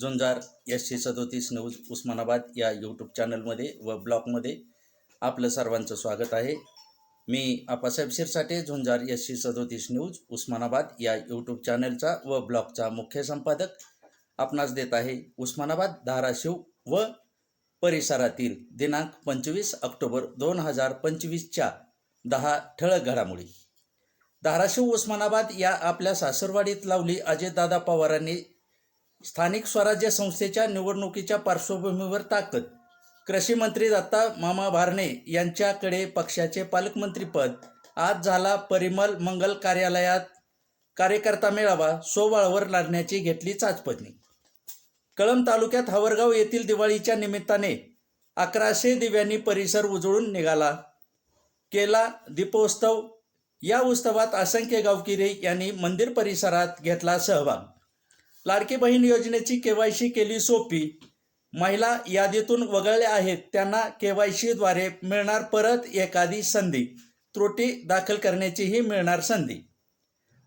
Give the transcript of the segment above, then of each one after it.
झुंजार S C सदोतीस news Osmanabad या YouTube चॅनलमध्ये व ब्लॉगमध्ये आपलं सर्वांचं स्वागत आहे. मी आपासाहेब शिरसाटे झुंजार एस सी सदोतीस न्यूज उस्मानाबाद या यूट्यूब चॅनलचा व ब्लॉगचा मुख्य संपादक आपणास देत आहे उस्मानाबाद धाराशिव व परिसरातील दिनांक पंचवीस ऑक्टोबर दोन हजार पंचवीसच्या दहा ठळक घडामोडी. धाराशिव उस्मानाबाद या आपल्या सासरवाडीत लावली अजितदादा पवारांनी स्थानिक स्वराज्य संस्थेच्या निवडणुकीच्या पार्श्वभूमीवर ताकद. कृषी मंत्री दत्ता मामा भारणे यांच्याकडे पक्षाचे पालकमंत्रीपद. आज झाला परिमल मंगल कार्यालयात कार्यकर्ता मेळावा सोवाळवर लढण्याची घेतली चाचपणी. कळंब तालुक्यात हवरगाव येथील दिवाळीच्या निमित्ताने अकराशे दिव्यांनी परिसर उजळून निघाला. केला दीपोत्सव. या उत्सवात असंख्य गावकिरे यांनी मंदिर परिसरात घेतला सहभाग. लाडकी बहीण योजनेची केवायसी केली सोपी. महिला यादीतून वगळल्या आहेत त्यांना केवायसीद्वारे मिळणार परत एखादी संधी. त्रुटी दाखल करण्याचीही मिळणार संधी.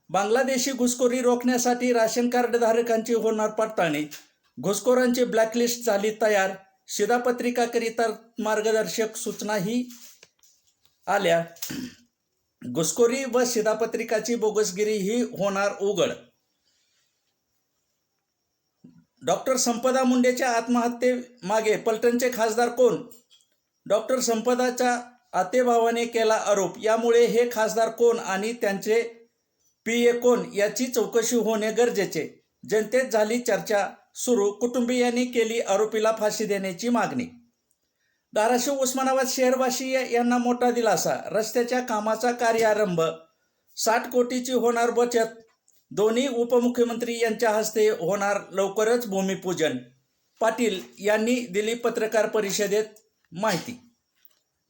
बांगलादेशी घुसखोरी रोखण्यासाठी राशन कार्ड धारकांची होणार पडताळणी. घुसखोरांची ब्लॅकलिस्ट झाली तयार. शिधापत्रिकाकरिता मार्गदर्शक सूचनाही आल्या. घुसखोरी व शिधापत्रिकाची बोगसगिरी ही होणार उघड. डॉक्टर संपदा मुंडेच्या आत्महत्येमागे पलटणचे खासदार कोण? डॉक्टर संपदाच्या आतेभावाने केला आरोप. यामुळे हे खासदार कोण आणि त्यांचे पी ए कोण याची चौकशी होणे गरजेचे. जनतेत झाली चर्चा सुरू. कुटुंबियांनी केली आरोपीला फाशी देण्याची मागणी. धाराशिव उस्मानाबाद शहरवासी यांना मोठा दिलासा. रस्त्याच्या कामाचा कार्यारंभ. साठ कोटीची होणार बचत. दोन्ही उपमुख्यमंत्री यांच्या हस्ते होणार लवकरच भूमिपूजन. पाटील यांनी दिली पत्रकार परिषदेत माहिती.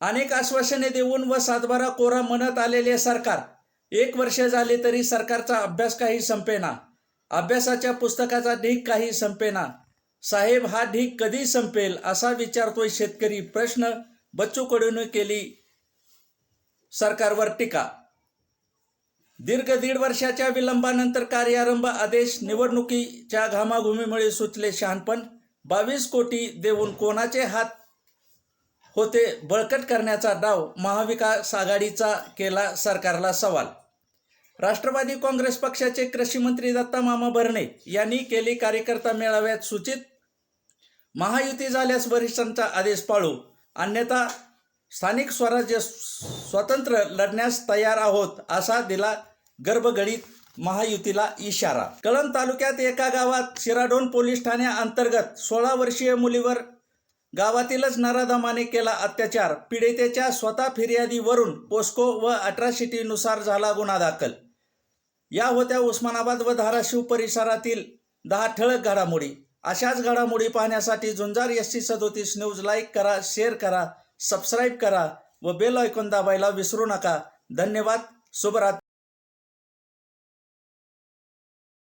अनेक आश्वासने देऊन व सातबारा कोरा म्हणत आलेले सरकार एक वर्ष झाले तरी सरकारचा अभ्यास काही संपेना. अभ्यासाच्या पुस्तकाचा ढीग काही संपेना. साहेब हा ढीग कधी संपेल असा विचारतोय शेतकरी प्रश्न बच्चू कडून केली सरकारवर टीका. दीर्घ दीड वर्षाच्या विलंबानंतर कार्यारंभ आदेश निवडणुकीच्या घामाघुमीमुळे सुचले शहाणपण. बावीस कोटी देऊन कोणाचे हात होते बळकट करण्याचा डाव महाविकास आघाडीचा केला सरकारला सवाल. राष्ट्रवादी काँग्रेस पक्षाचे कृषी मंत्री दत्ता मामा भरणे यांनी केली कार्यकर्ता मेळाव्यात सूचित. महायुती झाल्यास वरिष्ठांचा आदेश पाळू. अन्यथा स्थानिक स्वराज्य स्वतंत्र लढण्यास तयार आहोत असा दिला गर्भगडीत महायुतीला इशारा. कळंब तालुक्यात एका गावात शिराडोन पोलीस ठाण्याअंतर्गत सोळा वर्षीय मुलीवर गावातीलच नराधमाने केला अत्याचार. पीडितेच्या स्वतः फिर्यादीवरून पोस्को व अट्रॉसिटीनुसार झाला गुन्हा दाखल. या होत्या उस्मानाबाद व धाराशिव परिसरातील दहा ठळक घडामोडी. अशाच घडामोडी पाहण्यासाठी झुंजार एस सी सदोतीस न्यूज लाईक करा शेअर करा सबस्क्राईब करा व बेल ऐकून दाबायला विसरू नका. धन्यवाद शुभरात्री.